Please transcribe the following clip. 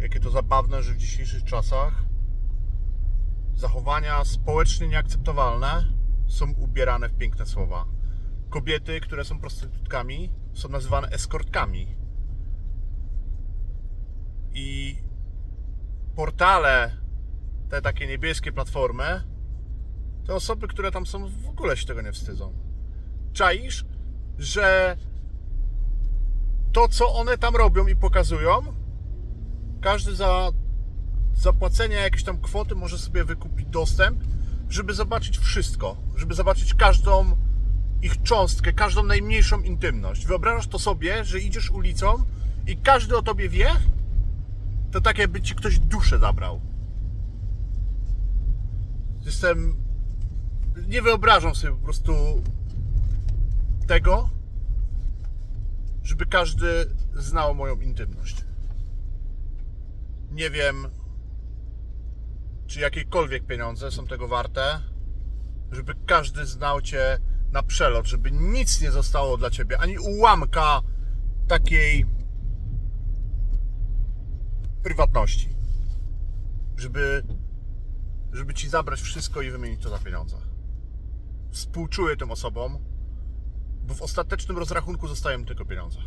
jakie to zabawne, że w dzisiejszych czasach zachowania społecznie nieakceptowalne są ubierane w piękne słowa. Kobiety, które są prostytutkami, są nazywane eskortkami. I portale, te takie niebieskie platformy, te osoby, które tam są, w ogóle się tego nie wstydzą. Czaisz, że to, co one tam robią i pokazują, każdy za zapłacenie jakiejś tam kwoty może sobie wykupić dostęp, żeby zobaczyć wszystko, żeby zobaczyć każdą ich cząstkę, każdą najmniejszą intymność. Wyobrażasz to sobie, że idziesz ulicą i każdy o tobie wie? To tak jakby ci ktoś duszę zabrał. Jestem... Nie wyobrażam sobie po prostu tego, żeby każdy znał moją intymność. Nie wiem, czy jakiekolwiek pieniądze są tego warte, żeby każdy znał cię na przelot, żeby nic nie zostało dla ciebie, ani ułamka takiej prywatności. Żeby, żeby ci zabrać wszystko i wymienić to za pieniądze. Współczuję tym osobom, bo w ostatecznym rozrachunku zostają tylko pieniądze.